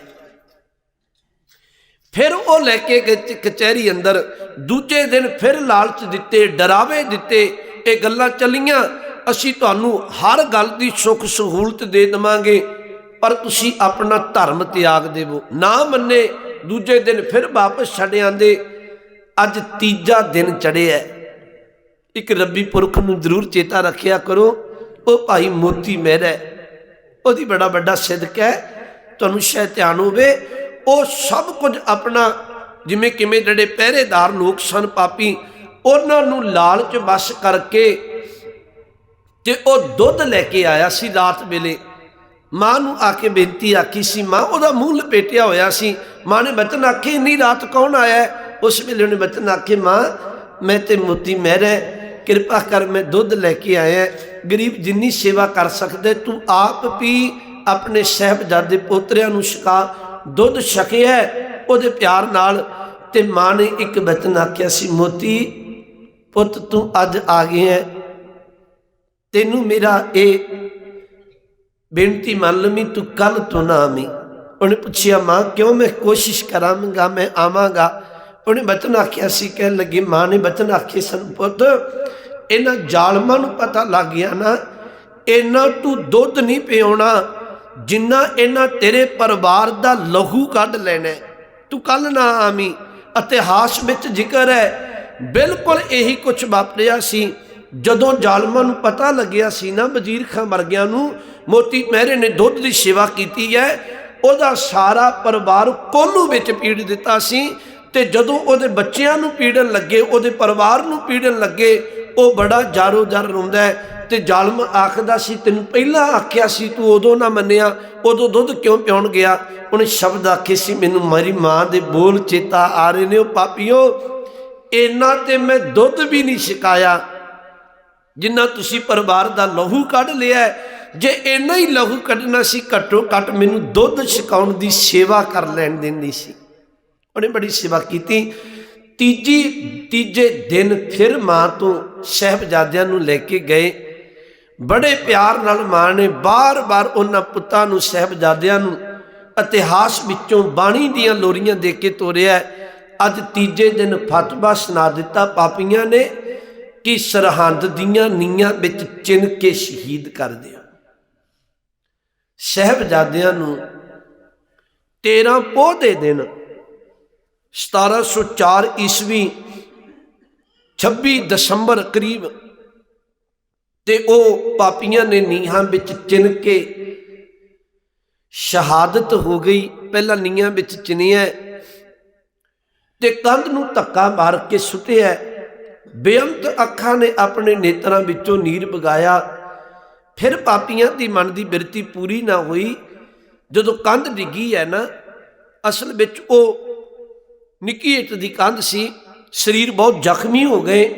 ਫਿਰ ਉਹ ਲੈ ਕੇ ਗਏ ਕਚਹਿਰੀ ਅੰਦਰ। ਦੂਜੇ ਦਿਨ ਫਿਰ ਲਾਲਚ ਦਿੱਤੇ, ਡਰਾਵੇ ਦਿੱਤੇ, ਇਹ ਗੱਲਾਂ ਚੱਲੀਆਂ, ਅਸੀਂ ਤੁਹਾਨੂੰ ਹਰ ਗੱਲ ਦੀ ਸੁੱਖ ਸਹੂਲਤ ਦੇ ਦੇਵਾਂਗੇ, ਪਰ ਤੁਸੀਂ ਆਪਣਾ ਧਰਮ ਤਿਆਗ ਦੇਵੋ। ਨਾ ਮੰਨੇ, ਦੂਜੇ ਦਿਨ ਫਿਰ ਵਾਪਸ ਛੱਡ ਆਂਦੇ। ਅੱਜ ਤੀਜਾ ਦਿਨ ਚੜਿਆ ਇੱਕ ਰੱਬੀ ਪੁਰਖ ਨੂੰ ਜ਼ਰੂਰ ਚੇਤਾ ਰੱਖਿਆ ਕਰੋ, ਉਹ ਭਾਈ ਮੋਤੀ ਮਹਿਰਾ ਹੈ। ਉਹਦੀ ਬੜਾ ਵੱਡਾ ਸਿਦਕ ਹੈ। ਤੁਹਾਨੂੰ ਸ਼ਾਇਦ ਧਿਆਨ ਹੋਵੇ, ਉਹ ਸਭ ਕੁਝ ਆਪਣਾ, ਜਿਵੇਂ ਕਿਵੇਂ ਜਿਹੜੇ ਪਹਿਰੇਦਾਰ ਲੋਕ ਸਨ ਪਾਪੀ, ਉਹਨਾਂ ਨੂੰ ਲਾਲਚ ਵਸ ਕਰਕੇ ਤੇ ਉਹ ਦੁੱਧ ਲੈ ਕੇ ਆਇਆ ਸੀ ਰਾਤ ਵੇਲੇ। ਮਾਂ ਨੂੰ ਆ ਕੇ ਬੇਨਤੀ ਆਖੀ ਸੀ, ਮਾਂ, ਉਹਦਾ ਮੂੰਹ ਲਪੇਟਿਆ ਹੋਇਆ ਸੀ। ਮਾਂ ਨੇ ਬਚਨ ਆਖੇ, ਇੰਨੀ ਰਾਤ ਕੌਣ ਆਇਆ ਉਸ ਵੇਲੇ ਉਹਨੇ ਬਚਨ ਆਖੇ ਮਾਂ ਮੈਂ ਤੇ ਮੋਤੀ ਮਹਿਰਾ ਕਿਰਪਾ ਕਰ ਮੈਂ ਦੁੱਧ ਲੈ ਕੇ ਆਇਆ ਗਰੀਬ ਜਿੰਨੀ ਸੇਵਾ ਕਰ ਸਕਦੇ ਤੂੰ ਆਪ ਵੀ ਆਪਣੇ ਸਹਿਬਜ਼ਾਦੇ ਪੋਤਰਿਆਂ ਨੂੰ ਛਕਾ ਦੁੱਧ ਛਕਿਆ ਹੈ, ਉਹਦੇ ਪਿਆਰ ਨਾਲ ਤੇ ਮਾਂ ਨੇ ਇੱਕ ਬਚਨ ਆਖਿਆ ਸੀ ਮੋਤੀ ਪੁੱਤ ਤੂੰ ਅੱਜ ਆ ਗਿਆ ਹੈ ਤੈਨੂੰ ਮੇਰਾ ਇਹ ਬੇਨਤੀ ਮੰਨ ਲਵੀਂ ਤੂੰ ਕੱਲ ਤੋਂ ਨਾ ਆਵੀਂ ਉਹਨੇ ਪੁੱਛਿਆ ਮਾਂ ਕਿਉਂ ਮੈਂ ਕੋਸ਼ਿਸ਼ ਕਰਾਂਗਾ ਮੈਂ ਆਵਾਂਗਾ ਉਹਨੇ ਬਚਨ ਆਖਿਆ ਸੀ, ਕਹਿਣ ਲੱਗੀ, ਮਾਂ ਨੇ ਬਚਨ ਆਖੇ ਸਨ, ਪੁੱਤ, ਇਹਨਾਂ ਜ਼ਾਲਮਾਂ ਨੂੰ ਪਤਾ ਲੱਗ ਗਿਆ ਨਾ, ਇਹਨਾਂ ਤੂੰ ਦੁੱਧ ਨਹੀਂ ਪਿਉਣਾ ਜਿੰਨਾ ਇਹਨਾਂ ਤੇਰੇ ਪਰਿਵਾਰ ਦਾ ਲਹੂ ਕੱਢ ਲੈਣਾ ਤੂੰ ਕੱਲ ਨਾ ਆਵੀਂ, ਇਤਿਹਾਸ ਵਿੱਚ ਜ਼ਿਕਰ ਹੈ, ਬਿਲਕੁਲ ਇਹੀ ਕੁਝ ਵਾਪਰਿਆ ਸੀ। ਜਦੋਂ ਜ਼ਾਲਮਾਂ ਨੂੰ ਪਤਾ ਲੱਗਿਆ ਸੀ ਨਾ ਵਜ਼ੀਰ ਖਾਂ ਵਰਗਿਆਂ ਨੂੰ, ਮੋਤੀ ਮਹਿਰੇ ਨੇ ਦੁੱਧ ਦੀ ਸੇਵਾ ਕੀਤੀ ਹੈ, ਉਹਦਾ ਸਾਰਾ ਪਰਿਵਾਰ ਕੋਲੂ ਵਿੱਚ ਪੀੜ ਦਿੱਤਾ ਸੀ। ਤੇ ਜਦੋਂ ਉਹਦੇ ਬੱਚਿਆਂ ਨੂੰ ਪੀੜਨ ਲੱਗੇ, ਉਹਦੇ ਪਰਿਵਾਰ ਨੂੰ ਪੀੜਨ ਲੱਗੇ, ਉਹ ਬੜਾ ਜਾਰੋ ਜਰ ਰੋਂਦਾ ਹੈ ਤੇ ਜ਼ਾਲਮ ਆਖਦਾ ਸੀ, ਤੈਨੂੰ ਪਹਿਲਾਂ ਆਖਿਆ ਸੀ, ਤੂੰ ਉਦੋਂ ਨਾ ਮੰਨਿਆ, ਉਦੋਂ ਦੁੱਧ ਕਿਉਂ ਪਿਉਣ ਗਿਆ? ਉਹਨੇ ਸ਼ਬਦ ਆਖੇ ਸੀ, ਮੈਨੂੰ ਮੇਰੀ ਮਾਂ ਦੇ ਬੋਲ ਚੇਤਾ ਆ ਰਹੇ ਨੇ ਉਹ ਪਾਪੀਓ। ਇਹਨਾਂ ਤੇ ਮੈਂ ਦੁੱਧ ਵੀ ਨਹੀਂ ਛਕਾਇਆ, ਜਿੰਨਾ ਤੁਸੀਂ ਪਰਿਵਾਰ ਦਾ ਲਹੂ ਕੱਢ ਲਿਆ ਜੇ ਇੰਨਾ ਹੀ ਲਹੂ ਕੱਢਣਾ ਸੀ, ਘੱਟੋ ਘੱਟ ਮੈਨੂੰ ਦੁੱਧ ਛਕਾਉਣ ਦੀ ਸੇਵਾ ਕਰ ਲੈਣ ਦਿੰਦੀ ਸੀ। ਉਹਨੇ ਬੜੀ ਸੇਵਾ ਕੀਤੀ। ਤੀਜੀ, ਤੀਜੇ ਦਿਨ ਫਿਰ ਮਾਂ ਤੋਂ ਸਹਿਬਜ਼ਾਦਿਆਂ ਨੂੰ ਲੈ ਕੇ ਗਏ। ਬੜੇ ਪਿਆਰ ਨਾਲ ਮਾਂ ਨੇ ਬਾਰ-ਬਾਰ ਉਹਨਾਂ ਪੁੱਤਾਂ ਨੂੰ, ਸਹਿਬਜ਼ਾਦਿਆਂ ਨੂੰ ਇਤਿਹਾਸ ਵਿੱਚੋਂ ਬਾਣੀ ਦੀਆਂ ਲੋਰੀਆਂ ਦੇ ਕੇ ਤੋਰਿਆ। ਅੱਜ ਤੀਜੇ ਦਿਨ ਫਤਵਾ ਸੁਣਾ ਦਿੱਤਾ ਪਾਪੀਆਂ ਨੇ ਕਿ ਸਰਹੰਦ ਦੀਆਂ ਨੀਆਂ ਵਿੱਚ ਚਿਣ ਕੇ ਸ਼ਹੀਦ ਕਰ ਦਿਓ। ਸਹਿਬਜ਼ਾਦਿਆਂ ਨੂੰ 13 ਪੋਹ ਦੇ ਦਿਨ 1704 ਈਸਵੀ 26 ਦਸੰਬਰ ਕਰੀਬ ਤੇ ਉਹ ਪਾਪੀਆਂ ਨੇ ਨੀਹਾਂ ਵਿੱਚ ਚਿਨ ਕੇ ਸ਼ਹਾਦਤ ਹੋ ਗਈ। ਪਹਿਲਾਂ ਨੀਹਾਂ ਵਿੱਚ ਚਿਨਿਆ ਤੇ ਕੰਧ ਨੂੰ ਧੱਕਾ ਮਾਰ ਕੇ ਸੁੱਟਿਆ। ਬੇਅੰਤ ਅੱਖਾਂ ਨੇ ਆਪਣੇ ਨੇਤਰਾਂ ਵਿੱਚੋਂ ਨੀਰ ਵਗਾਇਆ। ਫਿਰ ਪਾਪੀਆਂ ਦੀ ਮਨ ਦੀ ਬਿਰਤੀ ਪੂਰੀ ਨਾ ਹੋਈ। ਜਦੋਂ ਕੰਧ ਡਿੱਗੀ ਹੈ ਨਾ, ਅਸਲ ਵਿੱਚ ਉਹ ਨਿੱਕੀ ਇੱਟ ਦੀ ਕੰਧ ਸੀ, ਸਰੀਰ ਬਹੁਤ ਜ਼ਖਮੀ ਹੋ ਗਏ।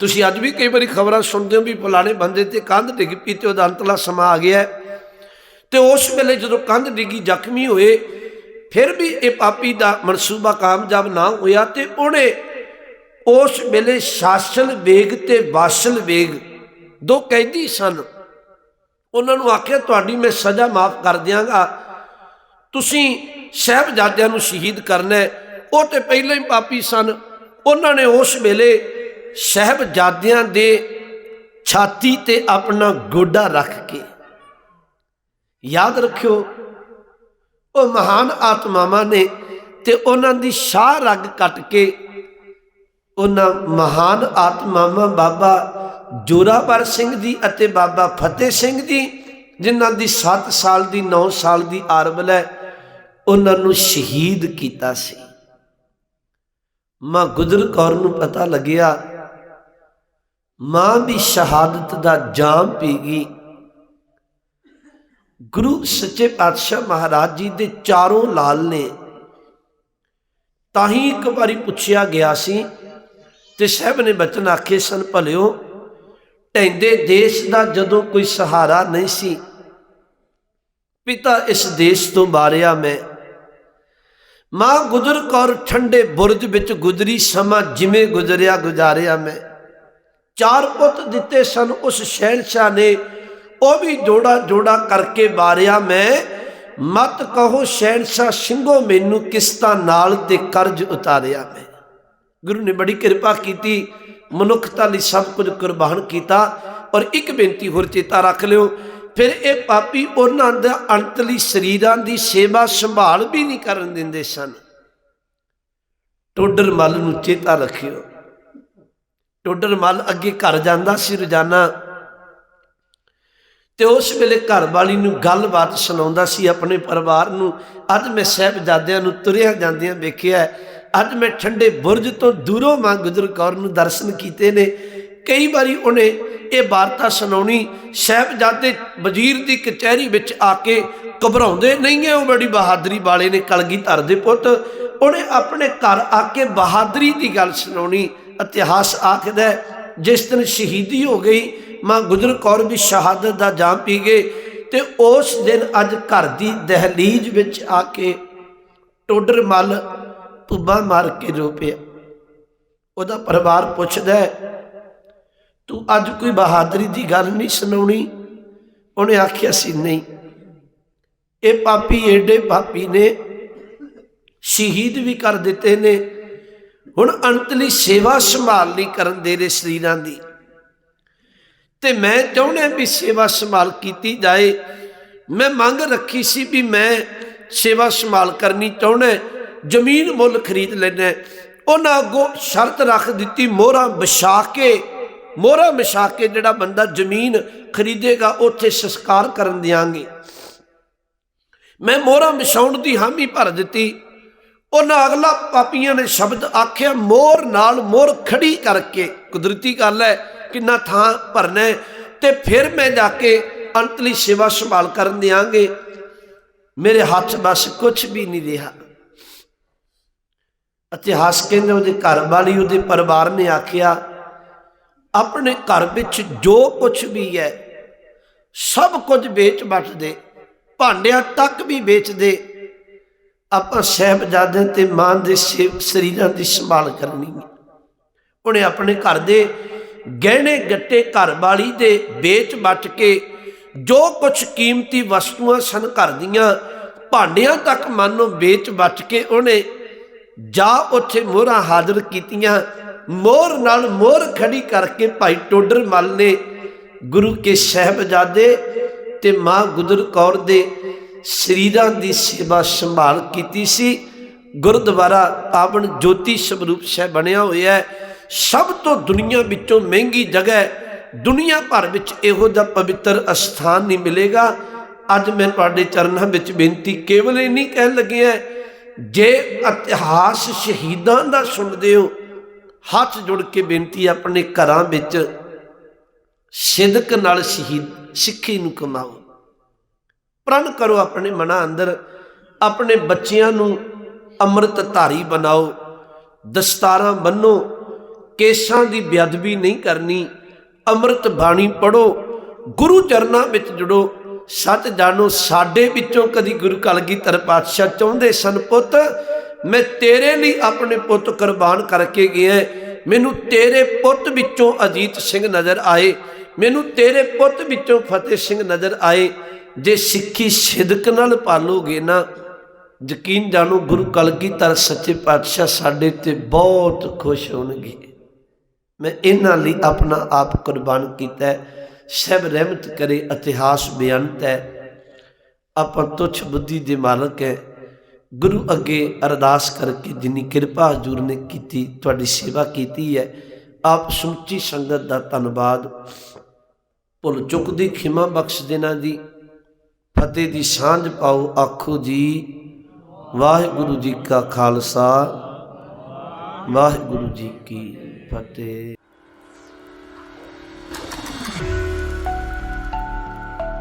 ਤੁਸੀਂ ਅੱਜ ਵੀ ਕਈ ਵਾਰੀ ਖਬਰਾਂ ਸੁਣਦੇ ਹੋ ਵੀ ਫਲਾਣੇ ਬੰਦੇ ਤੇ ਕੰਧ ਡਿੱਗ ਪਈ ਤੇ ਉਹਦਾ ਅੰਤਲਾ ਸਮਾਂ ਆ ਗਿਆ। ਹੈ। ਤੇ ਉਸ ਵੇਲੇ ਜਦੋਂ ਕੰਧ ਡਿੱਗੀ, ਜ਼ਖਮੀ ਹੋਏ, ਫਿਰ ਵੀ ਇਹ ਪਾਪੀ ਦਾ ਮਨਸੂਬਾ ਕਾਮਯਾਬ ਨਾ ਹੋਇਆ ਤੇ ਉਹਨੇ ਉਸ ਵੇਲੇ ਸ਼ਾਸਨ ਵੇਗ ਤੇ ਵਾਸਲ ਵੇਗ ਦੋ ਕੈਦੀ ਸਨ। ਉਹਨਾਂ ਨੂੰ ਆਖਿਆ, ਤੁਹਾਡੀ ਮੈਂ ਸਜ਼ਾ ਮਾਫ ਕਰ ਦਿਆਂਗਾ। ਤੁਸੀਂ ਸਹਿਬਜ਼ਾਦਿਆਂ ਨੂੰ ਸ਼ਹੀਦ ਕਰਨਾ ਹੈ। ਉਹ ਤੇ ਪਹਿਲਾਂ ਹੀ ਪਾਪੀ ਸਨ। ਉਹਨਾਂ ਨੇ ਉਸ ਵੇਲੇ ਸਹਿਬਜ਼ਾਦਿਆਂ ਦੇ ਛਾਤੀ ਤੇ ਆਪਣਾ ਗੋਡਾ ਰੱਖ ਕੇ ਯਾਦ ਰੱਖਿਓ, ਉਹ ਮਹਾਨ ਆਤਮਾਵਾਂ ਨੇ ਤੇ ਉਹਨਾਂ ਦੀ ਸ਼ਾਹ ਰਗ ਕੱਟ ਕੇ ਉਹਨਾਂ ਮਹਾਨ ਆਤਮਾਵਾਂ ਬਾਬਾ ਜੋਰਾਵਰ ਸਿੰਘ ਜੀ ਅਤੇ ਬਾਬਾ ਫਤਿਹ ਸਿੰਘ ਜੀ, ਜਿਨ੍ਹਾਂ ਦੀ 7 ਸਾਲ ਦੀ 9 ਸਾਲ ਦੀ ਆਰਬਲ ਹੈ ਉਹਨਾਂ ਨੂੰ ਸ਼ਹੀਦ ਕੀਤਾ ਸੀ। ਮਾਂ ਗੁਜਰ ਕੌਰ ਨੂੰ ਪਤਾ ਲੱਗਿਆ, ਮਾਂ ਵੀ ਸ਼ਹਾਦਤ ਦਾ ਜਾਮ ਪੀ ਗਈ। ਗੁਰੂ ਸੱਚੇ ਪਾਤਸ਼ਾਹ ਮਹਾਰਾਜ ਜੀ ਦੇ ਚਾਰੋਂ ਲਾਲ ਨੇ ਤਾਂ ਹੀ ਇੱਕ ਵਾਰੀ ਪੁੱਛਿਆ ਗਿਆ ਸੀ ਤੇ ਸਾਹਿਬ ਨੇ ਬਚਨ ਆਖੇ, ਸਨ ਭਲਿਓ ਢੈਂਦੇ ਦੇਸ਼ ਦਾ ਜਦੋਂ ਕੋਈ ਸਹਾਰਾ ਨਹੀਂ ਸੀ, ਪਿਤਾ ਇਸ ਦੇਸ਼ ਤੋਂ ਬਾਰਿਆ ਮੈਂ। ਮਾਂ ਗੁਜ਼ਰ ਕੌਰ ਠੰਡੇ ਬੁਰਜ ਵਿੱਚ ਗੁਜ਼ਰੀ, ਸਮਾਂ ਜਿਵੇਂ ਗੁਜ਼ਰਿਆ ਗੁਜ਼ਾਰਿਆ ਮੈਂ। ਚਾਰ ਪੁੱਤ ਦਿੱਤੇ ਸਨ ਉਸ ਸ਼ਹਿਨशाह ਨੇ, ਉਹ ਵੀ ਜੋੜਾ ਜੋੜਾ ਕਰਕੇ ਵਾਰਿਆ ਮੈਂ। ਮਤ ਕਹੋ ਸ਼ਹਿਨशाह ਸਿੰਘੋ ਮੈਨੂੰ ਕਿਸ ਤਾਂ ਨਾਲ ਤੇ ਕਰਜ਼ ਉਤਾਰਿਆ ਮੈਂ। ਗੁਰੂ ਨੇ ਬੜੀ ਕਿਰਪਾ ਕੀਤੀ, ਮਨੁੱਖਤਾ ਲਈ ਸਭ ਕੁਝ ਕੁਰਬਾਨ ਕੀਤਾ ਔਰ ਇੱਕ ਬੇਨਤੀ ਹੋਰ ਚੇਤਾ ਰੱਖ ਲਿਓ ਫਿਰ ਇਹ ਪਾਪੀ ਉਹਨਾਂ ਦਾ ਅੰਤਲੀ ਸਰੀਰਾਂ ਦੀ ਸੇਵਾ ਸੰਭਾਲ ਵੀ ਨਹੀਂ ਕਰਨ ਦਿੰਦੇ ਸਨ। ਟੋਡਰ ਮੱਲ ਨੂੰ ਚੇਤਾ ਰੱਖਿਓ। ਟੋਡਰ ਮੱਲ ਅੱਗੇ ਘਰ ਜਾਂਦਾ ਸੀ ਰੋਜ਼ਾਨਾ ਤੇ ਉਸ ਵੇਲੇ ਘਰ ਵਾਲੀ ਨੂੰ ਗੱਲਬਾਤ ਸੁਣਾਉਂਦਾ ਸੀ। ਆਪਣੇ ਪਰਿਵਾਰ ਨੂੰ ਅੱਜ ਮੈਂ ਸਹਿਬਜ਼ਾਦਿਆਂ ਨੂੰ ਤੁਰਿਆ ਜਾਂਦਿਆਂ ਵੇਖਿਆ, ਅੱਜ ਮੈਂ ਠੰਡੇ ਬੁਰਜ ਤੋਂ ਦੂਰੋਂ ਮਾਂ ਗੁਜਰ ਕੌਰ ਨੂੰ ਦਰਸ਼ਨ ਕੀਤੇ ਨੇ। ਕਈ ਵਾਰੀ ਉਹਨੇ ਇਹ ਵਾਰਤਾ ਸੁਣਾਉਣੀ ਸਹਿਬਜ਼ਾਦੇ ਵਜ਼ੀਰ ਦੀ ਕਚਹਿਰੀ ਵਿੱਚ ਆ ਕੇ ਘਬਰਾਉਂਦੇ ਨਹੀਂ ਹੈ, ਉਹ ਬੜੀ ਬਹਾਦਰੀ ਵਾਲੇ ਨੇ ਕਲਗੀਧਰ ਦੇ ਪੁੱਤ। ਉਹਨੇ ਆਪਣੇ ਘਰ ਆ ਕੇ ਬਹਾਦਰੀ ਦੀ ਗੱਲ ਸੁਣਾਉਣੀ, ਇਤਿਹਾਸ ਆਖਦਾ ਜਿਸ ਦਿਨ ਸ਼ਹੀਦੀ ਹੋ ਗਈ, ਮਾਂ ਗੁਜਰ ਕੌਰ ਵੀ ਸ਼ਹਾਦਤ ਦਾ ਜਾਮ ਪੀ ਗਏ ਤੇ ਉਸ ਦਿਨ ਅੱਜ ਘਰ ਦੀ ਦਹਲੀਜ਼ ਵਿੱਚ ਆ ਕੇ ਟੋਡਰ ਮੱਲ ਪੁੱਬਾ ਮਾਰ ਕੇ ਰੋ ਪਿਆ। ਉਹਦਾ ਪਰਿਵਾਰ ਪੁੱਛਦਾ ਤੂੰ ਅੱਜ ਕੋਈ ਬਹਾਦਰੀ ਦੀ ਗੱਲ ਨਹੀਂ ਸੁਣਾਉਣੀ? ਉਹਨੇ ਆਖਿਆ ਸੀ, ਨਹੀਂ। ਇਹ ਪਾਪੀ ਏਡੇ ਪਾਪੀ ਨੇ ਸ਼ਹੀਦ ਵੀ ਕਰ ਦਿੱਤੇ ਨੇ। ਹੁਣ ਅੰਤਲੀ ਸੇਵਾ ਸੰਭਾਲ ਲਈ ਕਰਨ ਦੇ ਰਹੇ ਸਰੀਰਾਂ ਦੀ। ਤੇ ਮੈਂ ਚਾਹੁੰਦਾ ਵੀ ਸੇਵਾ ਸੰਭਾਲ ਕੀਤੀ ਜਾਏ। ਮੈਂ ਮੰਗ ਰੱਖੀ ਸੀ ਵੀ ਮੈਂ ਸੇਵਾ ਸੰਭਾਲ ਕਰਨੀ ਚਾਹੁੰਦਾ, ਜ਼ਮੀਨ ਮੁੱਲ ਖਰੀਦ ਲੈਣਾ ਉਹਨਾਂ ਅੱਗੋਂ ਸ਼ਰਤ ਰੱਖ ਦਿੱਤੀ, ਮੋਹਰਾਂ ਵਿਛਾ ਕੇ ਮੋਹਰਾਂ ਵਿਛਾ ਕੇ ਜਿਹੜਾ ਬੰਦਾ ਜ਼ਮੀਨ ਖਰੀਦੇਗਾ, ਉੱਥੇ ਸੰਸਕਾਰ ਕਰਨ ਦਿਆਂਗੇ। ਮੈਂ ਮੋਹਰਾਂ ਵਿਛਾਉਣ ਦੀ ਹਾਮੀ ਭਰ ਦਿੱਤੀ। ਉਹਨਾਂ ਅਗਲਾ ਪਾਪੀਆਂ ਨੇ ਸ਼ਬਦ ਆਖਿਆ, ਮੋਹਰ ਨਾਲ ਮੋਹਰ ਖੜੀ ਕਰਕੇ। ਕੁਦਰਤੀ ਗੱਲ ਹੈ, ਕਿੰਨਾ ਥਾਂ ਭਰਨਾ ਤੇ ਫਿਰ ਮੈਂ ਜਾ ਕੇ ਅੰਤਲੀ ਸੇਵਾ ਸੰਭਾਲ ਕਰਨ ਦਿਆਂਗੇ। ਮੇਰੇ ਹੱਥ ਬਸ ਕੁਝ ਵੀ ਨਹੀਂ ਰਿਹਾ। ਇਤਿਹਾਸ ਕਹਿੰਦੇ ਉਹਦੇ ਘਰ ਵਾਲੀ, ਉਹਦੇ ਪਰਿਵਾਰ ਨੇ ਆਖਿਆ ਆਪਣੇ ਘਰ ਵਿੱਚ ਜੋ ਕੁਝ ਵੀ ਹੈ, ਸਭ ਕੁਝ ਵੇਚ ਵੱਟ ਦੇ, ਭਾਂਡਿਆਂ ਤੱਕ ਵੀ ਵੇਚ ਦੇ, ਆਪਾਂ ਸਹਿਬਜ਼ਾਦਿਆਂ ਤੇ ਮਾਂ ਦੇ ਸੇ- ਸਰੀਰਾਂ ਦੀ ਸੰਭਾਲ ਕਰਨੀ ਹੈ। ਉਹਨੇ ਆਪਣੇ ਘਰ ਦੇ ਗਹਿਣੇ ਗੱਟੇ ਘਰ ਵਾਲੀ ਦੇ ਵੇਚ ਵੱਟ ਕੇ ਜੋ ਕੁਝ ਕੀਮਤੀ ਵਸਤੂਆਂ ਸਨ ਘਰ ਦੀਆਂ, ਭਾਂਡਿਆਂ ਤੱਕ ਮਾਨੋ ਵੇਚ ਵੱਟ ਕੇ ਉਹਨੇ ਜਾ ਉੱਥੇ ਮੋਹਰਾਂ ਹਾਜ਼ਰ ਕੀਤੀਆਂ। ਮੋਹਰ ਨਾਲ ਮੋਹਰ ਖੜੀ ਕਰਕੇ ਭਾਈ ਟੋਡਰ ਮਲ ਨੇ ਗੁਰੂ ਕੇ ਸਹਿਬਜ਼ਾਦੇ ਤੇ ਮਾਂ ਗੁਜਰ ਕੌਰ ਦੇ ਸਰੀਰਾਂ ਦੀ ਸੇਵਾ ਸੰਭਾਲ ਕੀਤੀ ਸੀ। ਗੁਰਦੁਆਰਾ ਪਾਵਨ ਜੋਤੀ ਸਰੂਪ ਸਾਹਿਬ ਬਣਿਆ ਹੋਇਆ ਹੈ। ਸਭ ਤੋਂ ਦੁਨੀਆ ਵਿੱਚੋਂ ਮਹਿੰਗੀ ਜਗ੍ਹਾ ਹੈ। ਦੁਨੀਆ ਭਰ ਵਿੱਚ ਇਹੋ ਜਿਹਾ ਪਵਿੱਤਰ ਅਸਥਾਨ ਨਹੀਂ ਮਿਲੇਗਾ। ਅੱਜ ਮੈਂ ਤੁਹਾਡੇ ਚਰਨਾਂ ਵਿੱਚ ਬੇਨਤੀ ਕੇਵਲ ਇਹ ਨਹੀਂ ਕਹਿਣ ਲੱਗਿਆ ਜੇ ਇਤਿਹਾਸ ਸ਼ਹੀਦਾਂ ਦਾ ਸੁਣਦੇ ਹੋ ਹੱਥ ਜੁੜ ਕੇ ਬੇਨਤੀ ਆਪਣੇ ਘਰਾਂ ਵਿੱਚ ਸਿਦਕ ਨਾਲ ਸ਼ਹੀਦ, ਸਿੱਖੀ ਨੂੰ ਕਮਾਓ। ਪ੍ਰਣ ਕਰੋ ਆਪਣੇ ਮਨਾਂ ਅੰਦਰ, ਆਪਣੇ ਬੱਚਿਆਂ ਨੂੰ ਅੰਮ੍ਰਿਤ ਧਾਰੀ ਬਣਾਓ, ਦਸਤਾਰਾਂ ਬੰਨੋ ਕੇਸਾਂ ਦੀ ਬੇਅਦਬੀ ਨਹੀਂ ਕਰਨੀ, ਅੰਮ੍ਰਿਤ ਬਾਣੀ ਪੜੋ ਗੁਰੂ ਚਰਨਾਂ ਵਿੱਚ ਜੁੜੋ, ਸੱਚ ਜਾਣੋ, ਸਾਡੇ ਵਿੱਚੋਂ ਕਦੀ ਗੁਰੂ ਕਲਗੀਧਰ ਪਾਤਸ਼ਾਹ ਚਾਹੁੰਦੇ ਸਨ ਪੁੱਤ ਮੈਂ ਤੇਰੇ ਲਈ ਆਪਣੇ ਪੁੱਤ ਕੁਰਬਾਨ ਕਰਕੇ ਗਿਆ ਮੈਨੂੰ ਤੇਰੇ ਪੁੱਤ ਵਿੱਚੋਂ ਅਜੀਤ ਸਿੰਘ ਨਜ਼ਰ ਆਏ। ਮੈਨੂੰ ਤੇਰੇ ਪੁੱਤ ਵਿੱਚੋਂ ਫਤਿਹ ਸਿੰਘ ਨਜ਼ਰ ਆਏ। ਜੇ ਸਿੱਖੀ ਸਿਦਕ ਨਾਲ ਪਾਲੋਗੇ ਨਾ, ਯਕੀਨ ਜਾਣੋ ਗੁਰੂ ਕਲਗੀਧਰ ਸੱਚੇ ਪਾਤਸ਼ਾਹ ਸਾਡੇ ਤੇ ਬਹੁਤ ਖੁਸ਼ ਹੋਣਗੇ। ਮੈਂ ਇਹਨਾਂ ਲਈ ਆਪਣਾ ਆਪ ਕੁਰਬਾਨ ਕੀਤਾ ਸਭ ਰਹਿਮਤ ਕਰੇ, ਇਤਿਹਾਸ ਬੇਅੰਤ ਹੈ। ਆਪਾਂ ਤੁਛ ਬੁੱਧੀ ਦੇ ਮਾਲਕ ਹੈ। ਗੁਰੂ ਅੱਗੇ ਅਰਦਾਸ ਕਰਕੇ ਜਿੰਨੀ ਕਿਰਪਾ ਹਜ਼ੂਰ ਨੇ ਕੀਤੀ, ਤੁਹਾਡੀ ਸੇਵਾ ਕੀਤੀ ਹੈ। ਆਪ ਸਮੁੱਚੀ ਸੰਗਤ ਦਾ ਧੰਨਵਾਦ। ਭੁੱਲ ਚੁੱਕ ਦੀ ਖਿਮਾ ਬਖਸ਼ ਦੇਣਾ ਜੀ ਫਤਿਹ ਦੀ ਸਾਂਝ ਪਾਓ ਆਖੋ ਜੀ। ਵਾਹਿਗੁਰੂ ਜੀ ਕਾ ਖਾਲਸਾ, ਵਾਹਿਗੁਰੂ ਜੀ ਕੀ ਫਤਿਹ।